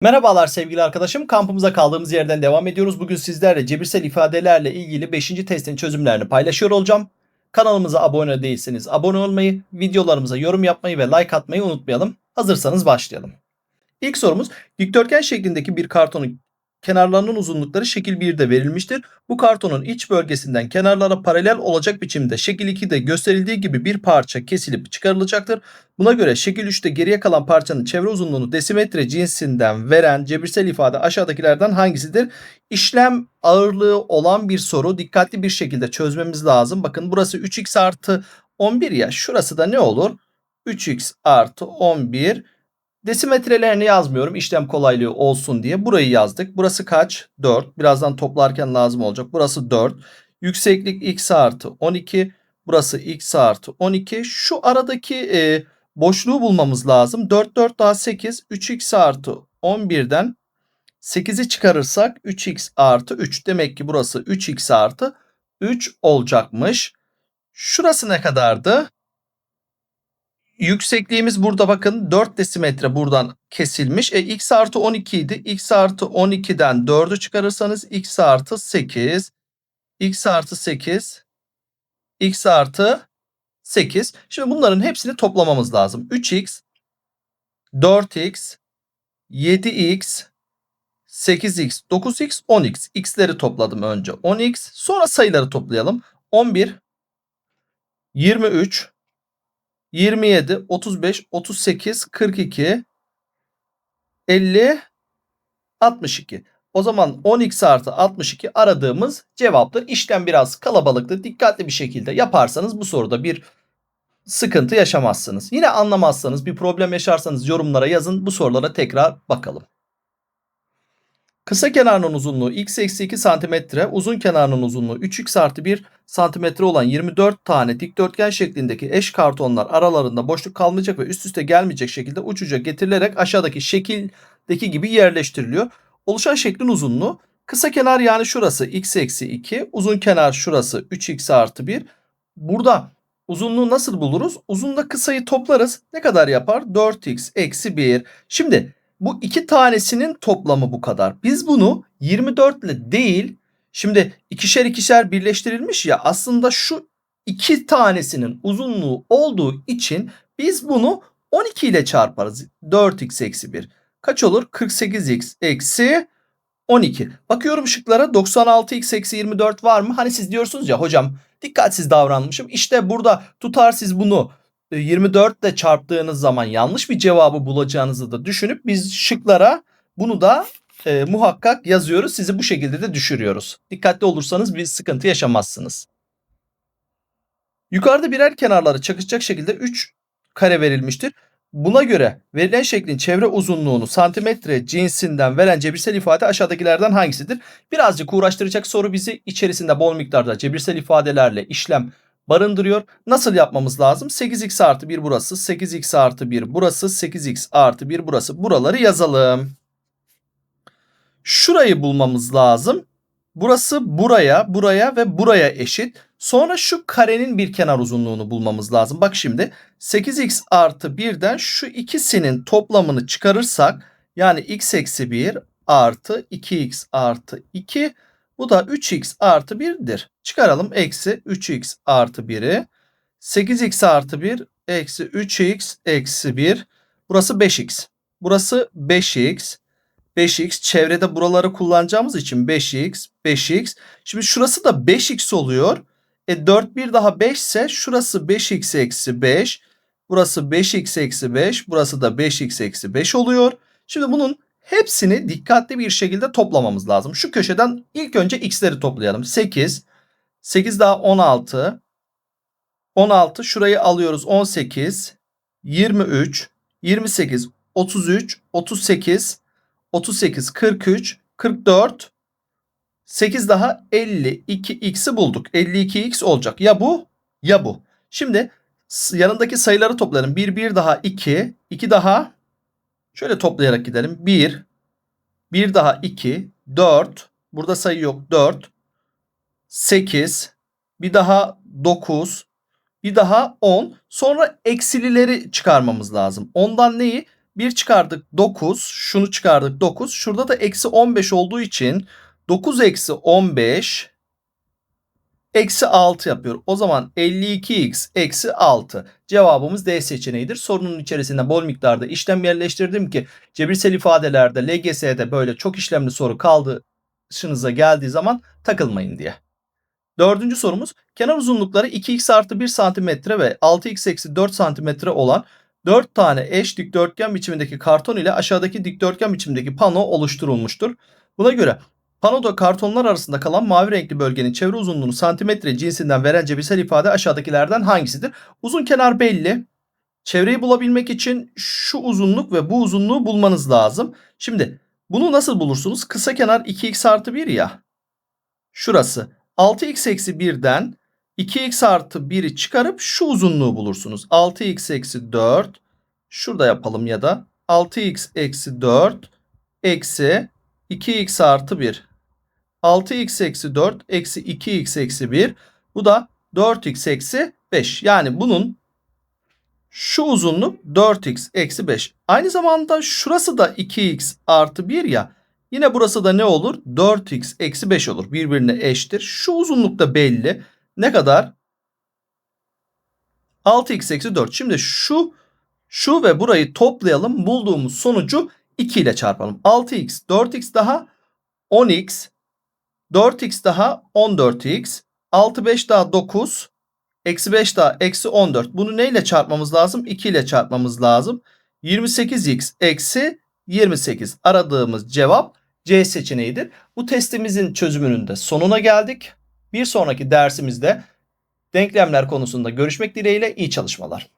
Merhabalar sevgili arkadaşım. Kampımıza kaldığımız yerden devam ediyoruz. Bugün sizlerle cebirsel ifadelerle ilgili 5. testin çözümlerini paylaşıyor olacağım. Kanalımıza abone değilseniz abone olmayı, videolarımıza yorum yapmayı ve like atmayı unutmayalım. Hazırsanız başlayalım. İlk sorumuz dikdörtgen şeklindeki bir kartonun kenarlarının uzunlukları şekil 1'de verilmiştir. Bu kartonun iç bölgesinden kenarlara paralel olacak biçimde şekil 2'de gösterildiği gibi bir parça kesilip çıkarılacaktır. Buna göre şekil 3'te geriye kalan parçanın çevre uzunluğunu desimetre cinsinden veren cebirsel ifade aşağıdakilerden hangisidir? İşlem ağırlığı olan bir soru dikkatli bir şekilde çözmemiz lazım. Bakın burası 3x artı 11 ya şurası da ne olur? 3x artı 11 Desimetrelerini yazmıyorum işlem kolaylığı olsun diye. Burayı yazdık. Burası kaç? 4. Birazdan toplarken lazım olacak. Burası 4. Yükseklik x artı 12. Burası x artı 12. Şu aradaki e, boşluğu bulmamız lazım. 4 4 daha 8. 3x artı 11'den 8'i çıkarırsak 3x artı 3. Demek ki burası 3x artı 3 olacakmış. Şurası ne kadardı? Yüksekliğimiz burada bakın 4 desimetre buradan kesilmiş. E, x artı 12 idi. x artı 12'den 4'ü çıkarırsanız x artı 8. x artı 8. x artı 8. Şimdi bunların hepsini toplamamız lazım. 3x, 4x, 7x, 8x, 9x, 10x. x'leri topladım önce. 10x. Sonra sayıları toplayalım. 11, 23, 27, 35, 38, 42, 50, 62. O zaman 10x artı 62 aradığımız cevaptır. İşlem biraz kalabalıktı. Dikkatli bir şekilde yaparsanız bu soruda bir sıkıntı yaşamazsınız. Yine anlamazsanız bir problem yaşarsanız yorumlara yazın. Bu sorulara tekrar bakalım. Kısa kenarının uzunluğu x eksi 2 cm, uzun kenarının uzunluğu 3x artı 1 cm olan 24 tane dikdörtgen şeklindeki eş kartonlar aralarında boşluk kalmayacak ve üst üste gelmeyecek şekilde uç uca getirilerek aşağıdaki şekildeki gibi yerleştiriliyor. Oluşan şeklin uzunluğu kısa kenar yani şurası x eksi 2, uzun kenar şurası 3x artı 1. Burada uzunluğu nasıl buluruz? Uzunla kısayı toplarız. Ne kadar yapar? 4x eksi 1. Şimdi bu iki tanesinin toplamı bu kadar. Biz bunu 24 ile değil şimdi ikişer ikişer birleştirilmiş ya aslında şu iki tanesinin uzunluğu olduğu için biz bunu 12 ile çarparız. 4x eksi 1. Kaç olur? 48x eksi 12. Bakıyorum şıklara 96x eksi 24 var mı? Hani siz diyorsunuz ya hocam dikkatsiz davranmışım. İşte burada tutar siz bunu 24 ile çarptığınız zaman yanlış bir cevabı bulacağınızı da düşünüp biz şıklara bunu da e, muhakkak yazıyoruz. Sizi bu şekilde de düşürüyoruz. Dikkatli olursanız bir sıkıntı yaşamazsınız. Yukarıda birer kenarları çakışacak şekilde 3 kare verilmiştir. Buna göre verilen şeklin çevre uzunluğunu santimetre cinsinden veren cebirsel ifade aşağıdakilerden hangisidir? Birazcık uğraştıracak soru bizi içerisinde bol miktarda cebirsel ifadelerle işlem barındırıyor. Nasıl yapmamız lazım? 8x artı 1 burası, 8x artı 1 burası, 8x artı 1 burası. Buraları yazalım. Şurayı bulmamız lazım. Burası buraya, buraya ve buraya eşit. Sonra şu karenin bir kenar uzunluğunu bulmamız lazım. Bak şimdi 8x artı 1'den şu ikisinin toplamını çıkarırsak yani x eksi 1 artı 2x artı 2 bu da 3x artı 1'dir. Çıkaralım eksi 3x artı 1'i. 8x artı 1 eksi 3x eksi 1. Burası 5x. Burası 5x. 5x çevrede buraları kullanacağımız için 5x 5x. Şimdi şurası da 5x oluyor. E 4 bir daha 5 ise şurası 5x eksi 5. Burası 5x eksi 5. Burası da 5x eksi 5 oluyor. Şimdi bunun hepsini dikkatli bir şekilde toplamamız lazım. Şu köşeden ilk önce x'leri toplayalım. 8, 8 daha 16, 16 şurayı alıyoruz 18, 23, 28, 33, 38, 38, 43, 44, 8 daha 52x'i bulduk. 52x olacak. Ya bu ya bu. Şimdi yanındaki sayıları toplayalım. 1, 1 daha 2, 2 daha Şöyle toplayarak gidelim. 1, 1 daha 2, 4. Burada sayı yok. 4, 8, bir daha 9, bir daha 10. Sonra eksilileri çıkarmamız lazım. Ondan neyi? 1 çıkardık 9. Şunu çıkardık 9. Şurada da eksi 15 olduğu için 9 eksi 15 eksi 6 yapıyor. O zaman 52x eksi 6. Cevabımız D seçeneğidir. Sorunun içerisinde bol miktarda işlem yerleştirdim ki cebirsel ifadelerde LGS'de böyle çok işlemli soru karşınıza geldiği zaman takılmayın diye. Dördüncü sorumuz kenar uzunlukları 2x artı 1 cm ve 6x eksi 4 cm olan 4 tane eş dikdörtgen biçimindeki karton ile aşağıdaki dikdörtgen biçimindeki pano oluşturulmuştur. Buna göre panoda kartonlar arasında kalan mavi renkli bölgenin çevre uzunluğunu santimetre cinsinden veren cebirsel ifade aşağıdakilerden hangisidir? Uzun kenar belli. Çevreyi bulabilmek için şu uzunluk ve bu uzunluğu bulmanız lazım. Şimdi bunu nasıl bulursunuz? Kısa kenar 2x artı 1 ya. Şurası. 6x eksi 1'den 2x artı 1'i çıkarıp şu uzunluğu bulursunuz. 6x eksi 4 şurada yapalım ya da 6x eksi 4 eksi 2x artı 1. 6x eksi 4 eksi 2x eksi 1 bu da 4x eksi 5. Yani bunun şu uzunluk 4x eksi 5. Aynı zamanda şurası da 2x artı 1 ya. Yine burası da ne olur? 4x eksi 5 olur. Birbirine eşittir. Şu uzunluk da belli. Ne kadar? 6x eksi 4. Şimdi şu şu ve burayı toplayalım. Bulduğumuz sonucu 2 ile çarpalım. 6x 4x daha 10x 4x daha 14x 6 5 daha 9 eksi 5 daha eksi 14. Bunu neyle çarpmamız lazım? 2 ile çarpmamız lazım. 28x eksi 28 aradığımız cevap C seçeneğidir. Bu testimizin çözümünün de sonuna geldik. Bir sonraki dersimizde denklemler konusunda görüşmek dileğiyle iyi çalışmalar.